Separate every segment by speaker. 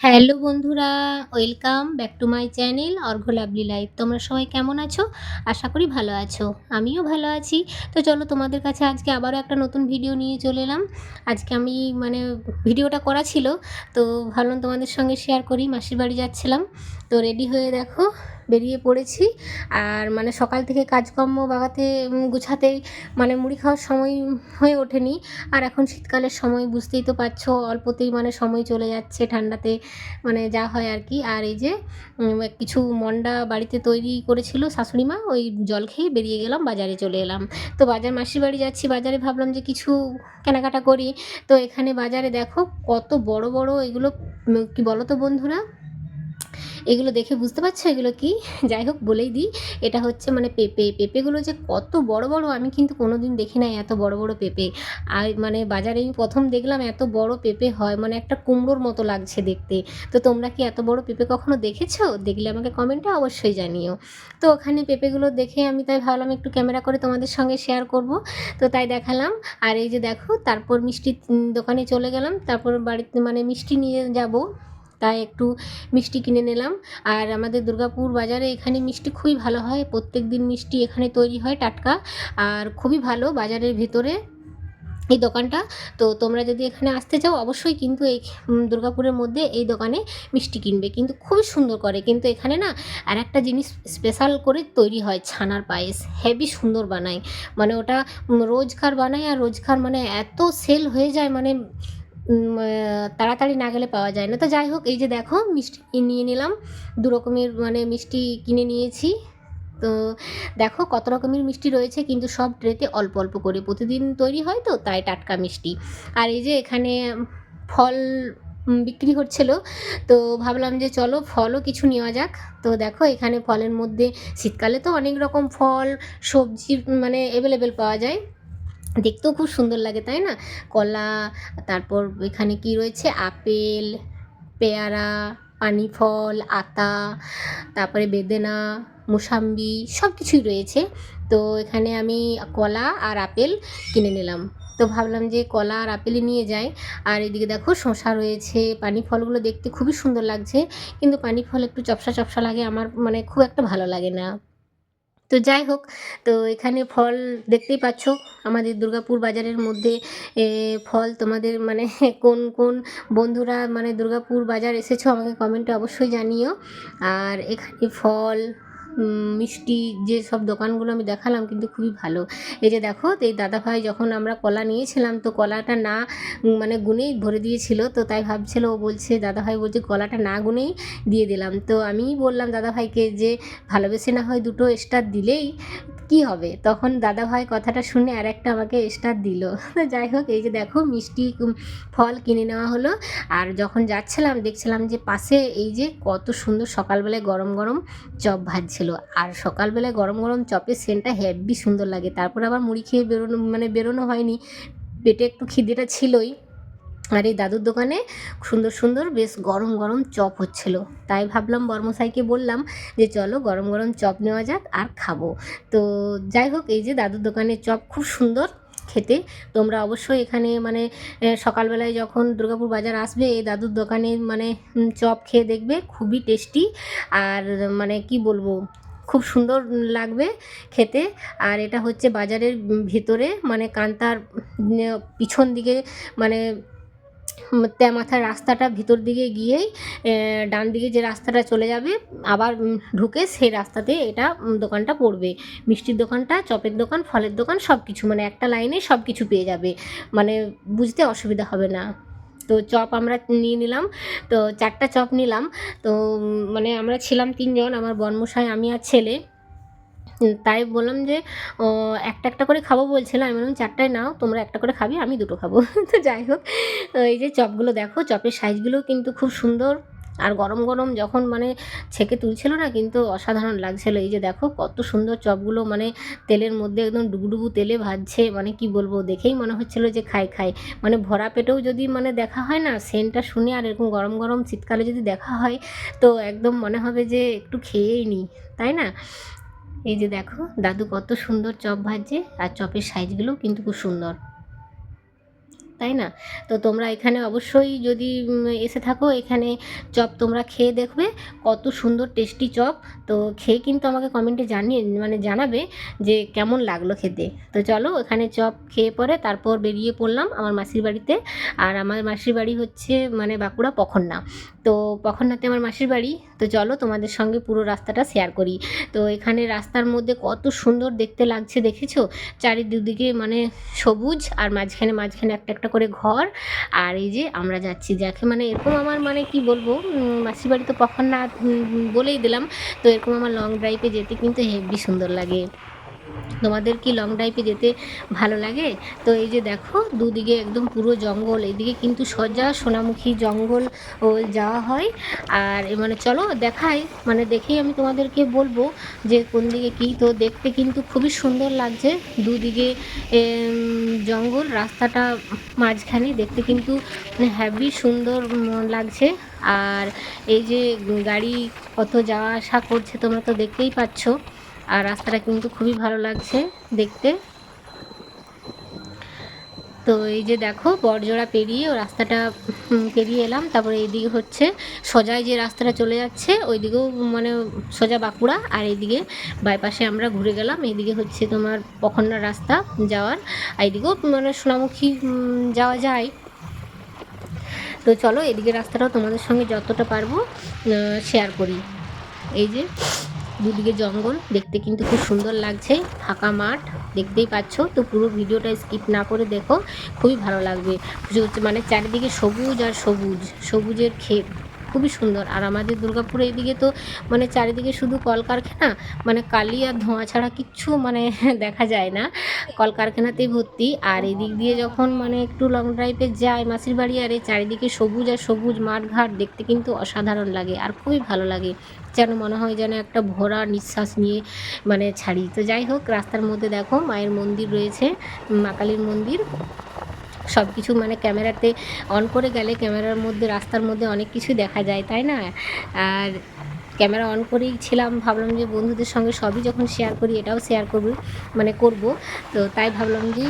Speaker 1: Hello বন্ধুরা, welcome back to my channel Argha lovely life. তোমরা সবাই কেমন আছো? আশা করি ভালো আছো। আমিও ভালো আছি। তো চলো তোমাদের কাছে আজকে আবারও একটা নতুন ভিডিও নিয়ে চলে এলাম। আজকে আমি মানে ভিডিওটা করা ছিল, তো ভাবলাম তোমাদের সঙ্গে শেয়ার করি। মাসির বাড়ি যাচ্ছিলাম। তো রেডি হয়ে দেখো বেরিয়ে পড়েছি। আর মানে সকাল থেকে কাজকর্ম বাগাতে গুছাতেই মানে মুড়ি খাওয়ার সময় হয়ে ওঠেনি। আর এখন শীতকালের সময় বুঝতেই তো পারছ, অল্পতেই মানে সময় চলে যাচ্ছে ঠান্ডাতে মানে যা হয় আর কি। আর এই যে কিছু মন্ডা বাড়িতে তৈরি করেছিল শাশুড়ি মা, ওই জল খেয়ে বেরিয়ে গেলাম, বাজারে চলে এলাম। তো বাজার মাসির বাড়ি যাচ্ছি, বাজারে ভাবলাম যে কিছু কেনাকাটা করি। তো এখানে বাজারে দেখো কত বড় বড় এগুলো কি বলো তো বন্ধুরা? এগুলো দেখে বুঝতে পারছ? এগুলো কি? যাই হোক বলেই দিই। এটা হচ্ছে মানে পেঁপে। পেঁপেগুলো যে কত বড় বড় আমি কিন্তু কোনো দিন দেখি নাই এত বড় বড় পেঁপে। আর মানে বাজারে আমি প্রথম দেখলাম এত বড় পেঁপে হয় মানে একটা কুমড়োর মতো লাগছে দেখতে। তো তোমরা কি এত বড় পেঁপে কখনো দেখেছ? দেখলে আমাকে কমেন্টে অবশ্যই জানিও। তো ওখানে পেঁপেগুলো দেখে আমি তাই ভাবলাম একটু ক্যামেরা করে তোমাদের সঙ্গে শেয়ার করব। তো তাই দেখালাম। আর এই যে দেখো তারপর মিষ্টি উম, দোকানে চলে গেলাম। তারপর বাড়িতে মানে মিষ্টি নিয়ে যাব। তাই একটু মিষ্টি কিনে নিলাম। আর আমাদের দুর্গাপুর বাজারে এখানে মিষ্টি খুবই ভালো হয়। প্রত্যেক দিন মিষ্টি এখানে তৈরি হয় টাটকা। আর খুবই ভালো বাজারের ভিতরে এই দোকানটা। তো তোমরা যদি এখানে আসতে চাও, অবশ্যই কিন্তু এই দুর্গাপুরের মধ্যে এই দোকানে মিষ্টি কিনবে। কিন্তু খুবই সুন্দর করে। কিন্তু এখানে না আর একটা জিনিস স্পেশাল করে তৈরি হয় ছানার পায়েস। হেভি সুন্দর বানায়। মানে ওটা রোজকার বানায়। আর রোজকার মানে এত সেল হয়ে যায় মানে তাড়াতাড়ি না গেলে পাওয়া যায় না। তো যাই হোক, এই যে দেখো, মিষ্টি নিয়ে নিলাম। দু রকমের মানে মিষ্টি কিনে নিয়েছি। তো দেখো, কত রকমের মিষ্টি রয়েছে, কিন্তু সব ট্রেতে অল্প অল্প করে। প্রতিদিন তৈরি হয় তো, তাই টাটকা মিষ্টি। আর এই যে এখানে ফল বিক্রি হচ্ছিল। তো ভাবলাম যে চলো, ফলও কিছু নেওয়া যাক। তো দেখো, এখানে ফলের মধ্যে শীতকালে তো অনেক রকম ফল, সবজি মানে অ্যাভেলেবেল পাওয়া যায়। দেখতেও খুব সুন্দর লাগে, তাই না? কলা, তারপর এখানে কি রয়েছে? আপেল, পেয়ারা পানি ফল আতা, তারপরে বেদেনা, মোসাম্বি সব কিছুই রয়েছে। তো এখানে আমি কলা আর আপেল কিনে নিলাম। তো ভাবলাম যে কলা আর আপেলই নিয়ে যাই। আর এদিকে দেখো শসা রয়েছে পানি ফলগুলো দেখতে খুবই সুন্দর লাগছে। কিন্তু পানি ফল একটু চপসা চপসা লাগে, আমার মানে খুব একটা ভালো লাগে না। তো যাই হোক, তো এখানে ফল দেখতেই পাচ্ছ, আমাদের দুর্গাপুর বাজারের মধ্যে ফল তোমাদের মানে কোন কোন বন্ধুরা মানে দুর্গাপুর বাজার এসেছ আমাকে কমেন্টে অবশ্যই জানিও। আর এখানে ফল মিষ্টি যে সব দোকানগুলো আমি দেখালাম কিন্তু খুবই ভালো। এই যে দেখো এই দাদাভাই যখন আমরা কলা নিয়েছিলাম, তো কলাটা না মানে গুনেই ভরে দিয়েছিল, তো তাই ভাবছিল, ও বলছে, দাদাভাই বলছে, কলাটা না গুনেই দিয়ে দিলাম। তো আমিই বললাম দাদাভাইকে যে, ভালোবেসে না হয় দুটো স্টার দিলেই কি হবে? তখন দাদাভাই কথাটা শুনে আর একটা আমাকে স্টার দিল। যাই হোক, এই যে দেখো, মিষ্টি ফল কিনে নেওয়া হলো। আর যখন যাচ্ছিলাম, দেখছিলাম যে পাশে এই যে কত সুন্দর সকালবেলায় গরম গরম চপ ভাজছিল। আর সকালবেলায় গরম গরম চপের সেন্টটা হেভি সুন্দর লাগে। তারপর আবার মুড়ি খেয়ে বেরোনো মানে বেরোনো হয়নি। পেটে একটু খিদেটা ছিলই। আর এই দাদুর দোকানে সুন্দর সুন্দর বেশ গরম গরম চপ হচ্ছিল। তাই ভাবলাম বর্মসাইকে বললাম যে, চলো গরম গরম চপ নেওয়া যাক আর খাব। তো যাই হোক, এই যে দাদুর দোকানে চপ খুব সুন্দর। খেতে। তোমরা অবশ্যই এখানে মানে সকালবেলায় যখন দুর্গাপুর বাজার আসবে, এই দাদুর দোকানে মানে চপ খেয়ে দেখবে, খুবই টেস্টি। আর মানে কি বলব, খুব সুন্দর লাগবে খেতে। আর এটা হচ্ছে বাজারের ভিতরে মানে কান্তার পিছন দিকে মানে উম, তেমাথার রাস্তাটা ভিতর দিকে গিয়েই ডান দিকে যে রাস্তাটা চলে যাবে আবার ঢুকে সেই রাস্তাতে এটা দোকানটা পড়বে। মিষ্টির দোকানটা চপের দোকান ফলের দোকান সব কিছু মানে একটা লাইনে সব কিছু পেয়ে যাবে। মানে বুঝতে অসুবিধা হবে না। তো চপ আমরা নিয়ে নিলাম। তো চারটা চপ নিলাম। তো মানে আমরা ছিলাম তিনজন আমার বনমশাই আমি আর ছেলে। তাই বললাম যে একটা একটা করে খাব বলছিলাম আমি বললাম, চারটায় নাও, তোমরা একটা করে খাবে, আমি দুটো খাব। তো যাই হোক এই যে চপগুলো দেখো, চপের সাইজগুলো কিন্তু খুব সুন্দর। আর গরম গরম যখন মানে ছেঁকে তুলছিল না, কিন্তু অসাধারণ লাগছিল। এই যে দেখো, কত সুন্দর চপগুলো মানে তেলের মধ্যে একদম ডুবুডুবু তেলে ভাজছে। মানে কি বলব, দেখেই মনে হচ্ছিল যে খাই খাই। মানে ভরা পেটেও যদি মানে দেখা হয় না, সেন্টটা শুনে আর এরকম গরম গরম শীতকালে যদি দেখা হয়, তো একদম মনে হবে যে একটু খেয়েই নিই তাই না? এই যে দেখো, দাদু কত সুন্দর চপ ভাজছে, আর চপের সাইজগুলোও কিন্তু খুব সুন্দর। তাই না? তো তোমরা এখানে অবশ্যই যদি এসে থাকো, এখানে চপ তোমরা খেয়ে দেখবে, কত সুন্দর টেস্টি চপ। তো খেয়ে কিন্তু আমাকে কমেন্টে জানিয়ে মানে জানাবে যে কেমন লাগল খেতে। তো চলো, এখানে চপ খেয়ে পরে তারপর বেরিয়ে পড়লাম আমার মাসির বাড়িতে। আর আমার মাসির বাড়ি হচ্ছে মানে বাঁকুড়া পখন্না তো পখন্নাতে আমার মাসির বাড়ি? তো চলো তোমাদের সঙ্গে পুরো রাস্তাটা শেয়ার করি। তো এখানে রাস্তার মধ্যে কত সুন্দর দেখতে লাগছে দেখেছ? চারিদিকে মানে সবুজ আর মাঝখানে মাঝখানে একটা একটা করে ঘর। আর এই যে আমরা যাচ্ছি যাকে মানে এরকম আমার মানে কি বলব মাসির বাড়ি তো পখন্না উম, বলেই দিলাম। তো এরকম আমার লং ড্রাইভে যেতে কিন্তু হেভি সুন্দর লাগে। তোমাদের কি লং ড্রাইভে যেতে ভালো লাগে? তো এই যে দেখো, দুদিকে একদম পুরো জঙ্গল, এদিকে কিন্তু সোজা সোনামুখী জঙ্গল ও যাওয়া হয়। আর মানে চলো দেখাই মানে দেখেই আমি তোমাদেরকে বলব যে কোন দিকে কী। তো দেখতে কিন্তু খুবই সুন্দর লাগছে দুদিকে জঙ্গল, রাস্তাটা মাঝখানে দেখতে কিন্তু হ্যাভি সুন্দর লাগছে। আর এই যে গাড়ি কত যাওয়া আসা করছে, তোমরা তো দেখতেই পাচ্ছ। আর রাস্তাটা কিন্তু খুবই ভালো লাগছে দেখতে। তো এই যে দেখো বড়জোড়া পেরিয়ে ও রাস্তাটা পেরিয়ে এলাম। তারপরে এইদিকে হচ্ছে সোজায় যে রাস্তাটা চলে যাচ্ছে, ওইদিকেও মানে সোজা বাঁকুড়া। আর এইদিকে বাইপাসে আমরা ঘুরে গেলাম। এইদিকে হচ্ছে তোমার পখন্ডার রাস্তা যাওয়ার। আর এইদিকেও মানে সোনামুখী যাওয়া যায়। তো চলো এদিকে রাস্তাটাও তোমাদের সঙ্গে যতটা পারব শেয়ার করি। এই যে দুদিকে জঙ্গল, দেখতে কিন্তু খুব সুন্দর লাগছে, ফাঁকা মাঠ, দেখতেই পাচ্ছ। তো পুরো ভিডিওটা স্কিপ না করে দেখো, খুবই ভালো লাগবে। মানে চারিদিকে সবুজ আর সবুজ, সবুজের ক্ষেত। খুবই সুন্দর। আর আমাদের দুর্গাপুরে এইদিকে তো মানে চারিদিকে শুধু কলকারখানা মানে কালি আর ধোঁয়া ছাড়া কিচ্ছু মানে দেখা যায় না। কলকারখানাতেই ভর্তি। আর এদিক দিয়ে যখন মানে একটু লং ড্রাইভে যায় মাসির বাড়ি, আর এই চারিদিকে সবুজ আর সবুজ মাঠঘাট দেখতে কিন্তু অসাধারণ লাগে আর খুবই ভালো লাগে। যেন মনে হয় যেন একটা ভরা নিঃশ্বাস নিয়ে মানে ছাড়ি। তো যাই হোক, রাস্তার মধ্যে দেখো মায়ের মন্দির রয়েছে, মা কালীর মন্দির। সব কিছু মানে ক্যামেরাতে অন করে গেলে ক্যামেরার মধ্যে, রাস্তার মধ্যে অনেক কিছু দেখা যায়, তাই না? আর ক্যামেরা অন করেই ছিলাম, ভাবলাম যে বন্ধুদের সঙ্গে সবই যখন শেয়ার করি, এটাও শেয়ার করব মানে করব। তো তাই ভাবলাম যে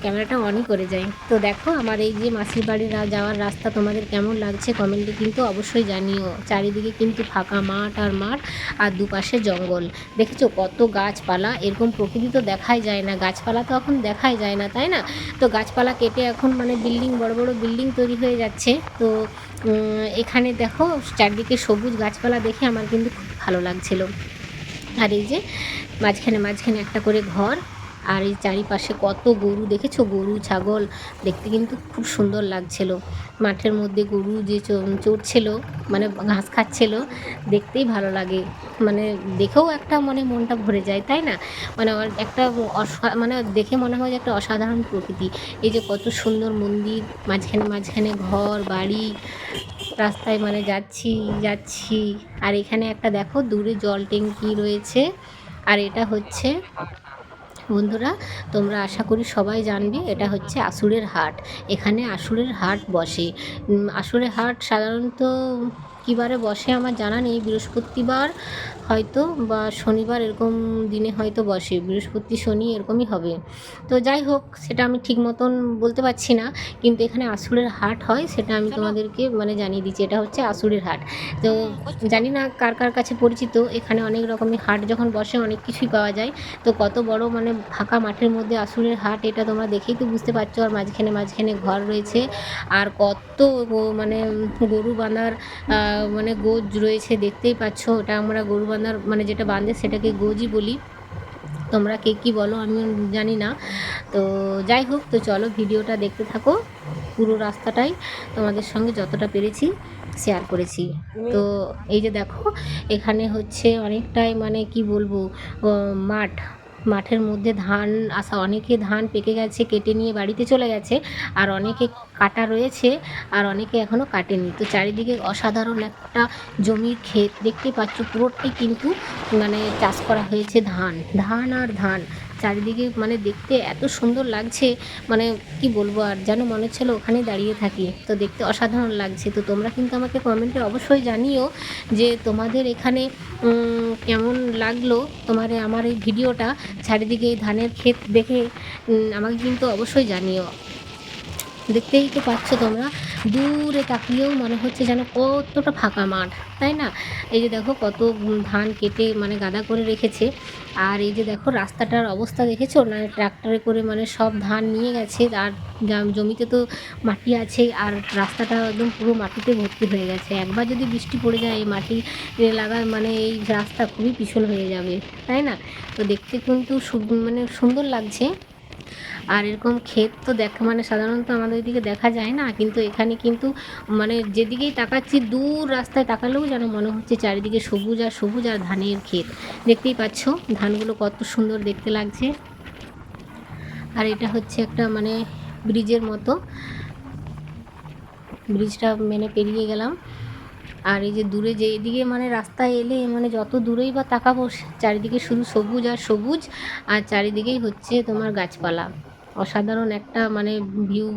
Speaker 1: ক্যামেরাটা অনই করে যাই। তো দেখো, আমার এই যে মাসির বাড়ির রা- যাওয়ার রাস্তা তোমাদের কেমন লাগছে কমেন্টে কিন্তু অবশ্যই জানিও। চারিদিকে কিন্তু ফাঁকা মাঠ আর মাঠ, আর দুপাশে জঙ্গল। দেখেছ কত গাছপালা, এরকম প্রকৃতি তো দেখাই যায় না। গাছপালা তো এখন দেখাই যায় না, তাই না? তো গাছপালা কেটে এখন মানে বিল্ডিং বড় বড় বিল্ডিং তৈরি হয়ে যাচ্ছে। তো এখানে দেখো চারদিকে সবুজ গাছপালা দেখে আমার কিন্তু খুব ভালো লাগছিল। আর এই যে মাঝখানে মাঝখানে একটা করে ঘর, আর এই চারিপাশে কত গরু দেখেছ? গরু, ছাগল, দেখতে কিন্তু খুব সুন্দর লাগছিল। মাঠের মধ্যে গরু যে চড়ছিল মানে ঘাস খাচ্ছিল, দেখতেই ভালো লাগে। মানে দেখেও একটা মানে মনটা ভরে যায়, তাই না? মানে একটা অসা মানে দেখে মনে হয় যে একটা অসাধারণ প্রকৃতি। এই যে কত সুন্দর মন্দির, মাঝখানে মাঝখানে ঘর, বাড়ি, রাস্তায় মানে যাচ্ছি যাচ্ছি। আর এখানে একটা দেখো, দূরে জল ট্যাঙ্কি রয়েছে। আর এটা হচ্ছে, বন্ধুরা, তোমরা আশা করি সবাই জানবে, এটা হচ্ছে আসুরের হাট। এখানে আসুরের হাট বসে। আসুরের হাট সাধারণত কী বারে বসে আমার জানা নেই বৃহস্পতিবার হয়তো বা শনিবার এরকম দিনে হয়তো বসে বৃহস্পতি শনি এরকমই হবে। তো যাই হোক সেটা আমি ঠিক মতন বলতে পারছি না কিন্তু এখানে আসুরের হাট হয় সেটা আমি তোমাদেরকে মানে জানিয়ে দিচ্ছি এটা হচ্ছে আসুরের হাট। তো জানি না কার কার কাছে পরিচিত এখানে অনেক রকমের হাট যখন বসে অনেক কিছুই পাওয়া যায়। তো কত বড় মানে ফাঁকা মাঠের মধ্যে আসুরের হাট এটা তোমরা দেখেই তো বুঝতে পারছ আর মাঝখানে মাঝখানে ঘর রয়েছে। আর কত মানে গরু বাঁধার মানে গোজ রয়েছে দেখতেই পাচ্ছ ওটা আমরা গরু বাঁধার মানে যেটা বাঁধে সেটাকে গোজই বলি। তোমরা কে কী বলো আমি জানি না। তো যাই হোক তো চলো ভিডিওটা দেখতে থাকো। পুরো রাস্তাটাই তোমাদের সঙ্গে যতটা পেরেছি শেয়ার করেছি। তো এই যে দেখো এখানে হচ্ছে অনেকটাই মানে কি বলব মাঠ। মাঠের মধ্যে ধান আসা অনেকে ধান পেকে গেছে, কেটে নিয়ে বাড়িতে চলে গেছে, আর অনেকে কাটা রয়েছে, আর অনেকে এখনও কাটেনি। তো চারিদিকে অসাধারণ একটা জমির ক্ষেত, দেখতে পাচ্ছ পুরোটাই কিন্তু মানে চাষ করা হয়েছে ধান ধান আর ধান। চারিদিকে মানে দেখতে এত সুন্দর লাগছে মানে কি বলব আর যেন মনে হচ্ছিল ওখানে দাঁড়িয়ে থাকি। তো দেখতে অসাধারণ লাগছে। তো তোমরা কিন্তু আমাকে কমেন্টে অবশ্যই জানিও যে তোমাদের এখানে কেমন লাগল তোমার আমার এই ভিডিওটা, চারিদিকে এই ধানের ক্ষেত দেখে আমাকে কিন্তু অবশ্যই জানিও। দেখতেই তো পাচ্ছ তোমরা। দূরে তাকিয়েও মনে হচ্ছে যেন কতটা ফাঁকা মাঠ, তাই না? এই যে দেখো কত ধান কেটে মানে গাদা করে রেখেছে। আর এই যে দেখো রাস্তাটার অবস্থা দেখেছ? না, ট্রাক্টরে করে মানে সব ধান নিয়ে গেছে। আর জমিতে তো মাটি আছে, আর রাস্তাটা একদম পুরো মাটিতে ভর্তি হয়ে গেছে। একবার যদি বৃষ্টি পড়ে যায়, এই মাটি এ লাগা মানে এই রাস্তা খুবই পিছল হয়ে যাবে, তাই না? তো দেখতে কিন্তু মানে সুন্দর লাগছে। আর এরকম ক্ষেত তো দেখা মানে সাধারণত আমাদের এদিকে দেখা যায় না, কিন্তু এখানে কিন্তু মানে যেদিকেই তাকাচ্ছি দূর রাস্তায় তাকালেও যেন মনে হচ্ছে চারিদিকে সবুজ আর সবুজ আর ধানের ক্ষেত। দেখতেই পাচ্ছ ধানগুলো কত সুন্দর দেখতে লাগছে। আর এটা হচ্ছে একটা মানে ব্রিজের মতো। ব্রিজটা মেনে পেরিয়ে গেলাম। আর এই যে দূরে যে এদিকে মানে রাস্তায় এলে মানে যত দূরেই বা তাকাবো, চারিদিকে শুধু সবুজ আর সবুজ, আর চারিদিকেই হচ্ছে তোমার গাছপালা। অসাধারণ একটা মানে ভিউ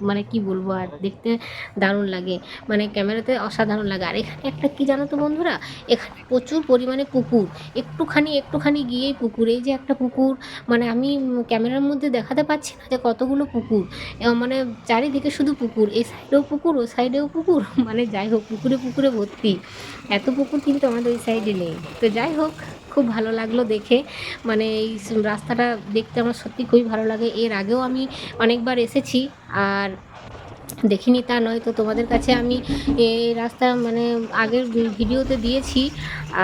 Speaker 1: মানে কি বলব আর, দেখতে দারুণ লাগে। মানে ক্যামেরাতে অসাধারণ লাগে। আর এখানে একটা কি জানো তো বন্ধুরা? এখানে প্রচুর পরিমাণে পুকুর। একটুখানি একটুখানি গিয়েই পুকুর। এই যে একটা পুকুর মানে আমি ক্যামেরার মধ্যে দেখাতে পাচ্ছি না যে কতগুলো পুকুর। মানে চারিদিকে শুধু পুকুর। এই সাইডেও পুকুর ও সাইডেও পুকুর। মানে যাই হোক, পুকুরে পুকুরে ভর্তি। এত পুকুর কিন্তু আমাদের ওই সাইডে নেই। তো যাই হোক খুব ভালো লাগল দেখে। মানে এই রাস্তাটা দেখতে আমার সত্যি খুবই ভালো লাগে। এর আগেও আমি অনেকবার এসেছি আর দেখিনি তা নয়। তো তোমাদের কাছে আমি এই রাস্তা মানে আগের ভিডিওতে দিয়েছি।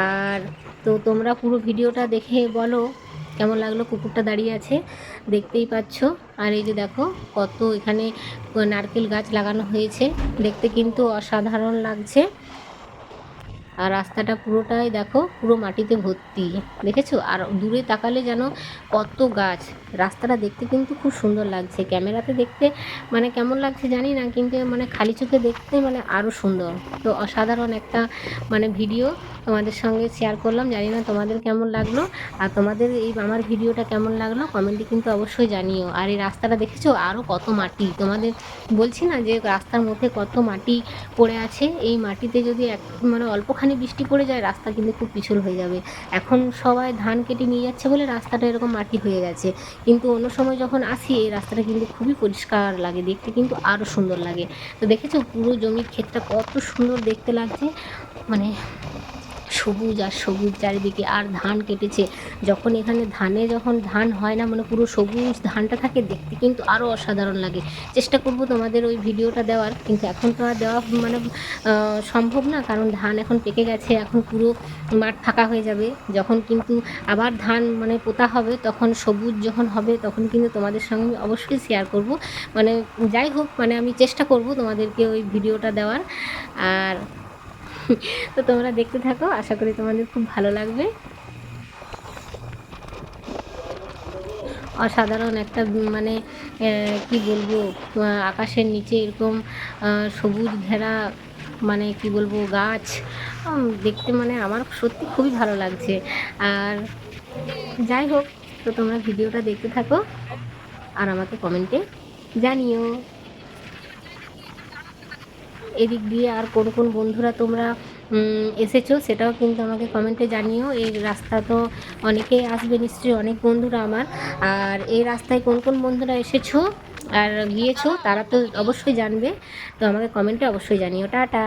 Speaker 1: আর তো তোমরা পুরো ভিডিওটা দেখে বলো, কেমন লাগল? কুকুরটা দাঁড়িয়ে আছে, দেখতেই পাচ্ছ। আর এই যে দেখো, কত এখানে নারকেল গাছ লাগানো হয়েছে। দেখতে কিন্তু অসাধারণ লাগছে। আর রাস্তাটা পুরোটাই দেখো পুরো মাটিতে ভর্তি। দেখেছ? আর দূরে তাকালে যেন কত গাছ। রাস্তাটা দেখতে কিন্তু খুব সুন্দর লাগছে। ক্যামেরাতে দেখতে মানে কেমন লাগছে জানি না, কিন্তু মানে খালি চোখে দেখতে মানে আরও সুন্দর। তো অসাধারণ একটা মানে ভিডিও তোমাদের সঙ্গে শেয়ার করলাম। জানি না তোমাদের কেমন লাগল আর তোমাদের এই আমার ভিডিওটা কেমন লাগল কমেন্টে কিন্তু অবশ্যই জানিও। আর এই রাস্তাটা দেখেছ? আরও কত মাটি। তোমাদের বলছি না যে রাস্তার মধ্যে কত মাটি পড়ে আছে। এই মাটিতে যদি এক মানে অল্পখানি বৃষ্টি পড়ে যায়, রাস্তা কিন্তু খুব পিছল হয়ে যাবে। এখন সবাই ধান কেটে নিয়ে যাচ্ছে বলে রাস্তাটা এরকম মাটি হয়ে গেছে। কিন্তু অন্য সময় যখন আসি, এই রাস্তাটা কিন্তু খুবই পরিষ্কার লাগে, দেখতে কিন্তু আরও সুন্দর লাগে। তো দেখেছ পুরো জমির ক্ষেতটা কত সুন্দর দেখতে লাগছে? মানে সবুজ আর সবুজ চারিদিকে আর ধান কেটেছে। যখন এখানে ধানে যখন ধান হয় না মানে পুরো সবুজ ধানটা থাকে, দেখতে কিন্তু আরও অসাধারণ লাগে। চেষ্টা করব তোমাদের ওই ভিডিওটা দেওয়ার, কিন্তু এখন তো আর দেওয়া মানে সম্ভব না, কারণ ধান এখন পেকে গেছে, এখন পুরো মাঠ ফাঁকা হয়ে যাবে। যখন কিন্তু আবার ধান মানে পোতা হবে, তখন সবুজ যখন হবে, তখন কিন্তু তোমাদের সঙ্গে আমি অবশ্যই শেয়ার করব। মানে যাই হোক মানে আমি চেষ্টা করব তোমাদেরকে ওই ভিডিওটা দেওয়ার। আর তো তোমরা দেখতে থাকো, আশা করি তোমাদের খুব ভালো লাগবে। অসাধারণ একটা মানে কি বলব আকাশের নিচে এরকম সবুজ ঘেরা মানে কি বলব, গাছ। দেখতে মানে আমার সত্যি খুবই ভালো লাগছে। আর যাই হোক, তো তোমরা ভিডিওটা দেখতে থাকো আর আমাকে কমেন্টে জানিও। এদিক দিয়ে আর কোন কোন বন্ধুরা তোমরা এসেছ সেটাও কিন্তু আমাকে কমেন্টে জানিও। এই রাস্তা তো অনেকেই আসবে নিশ্চয়ই, অনেক বন্ধুরা আমার। আর এই রাস্তায় কোন কোন বন্ধুরা এসেছ আর গিয়েছো তারা তো অবশ্যই জানবে। তো আমাকে কমেন্টে অবশ্যই জানিও। টাটা!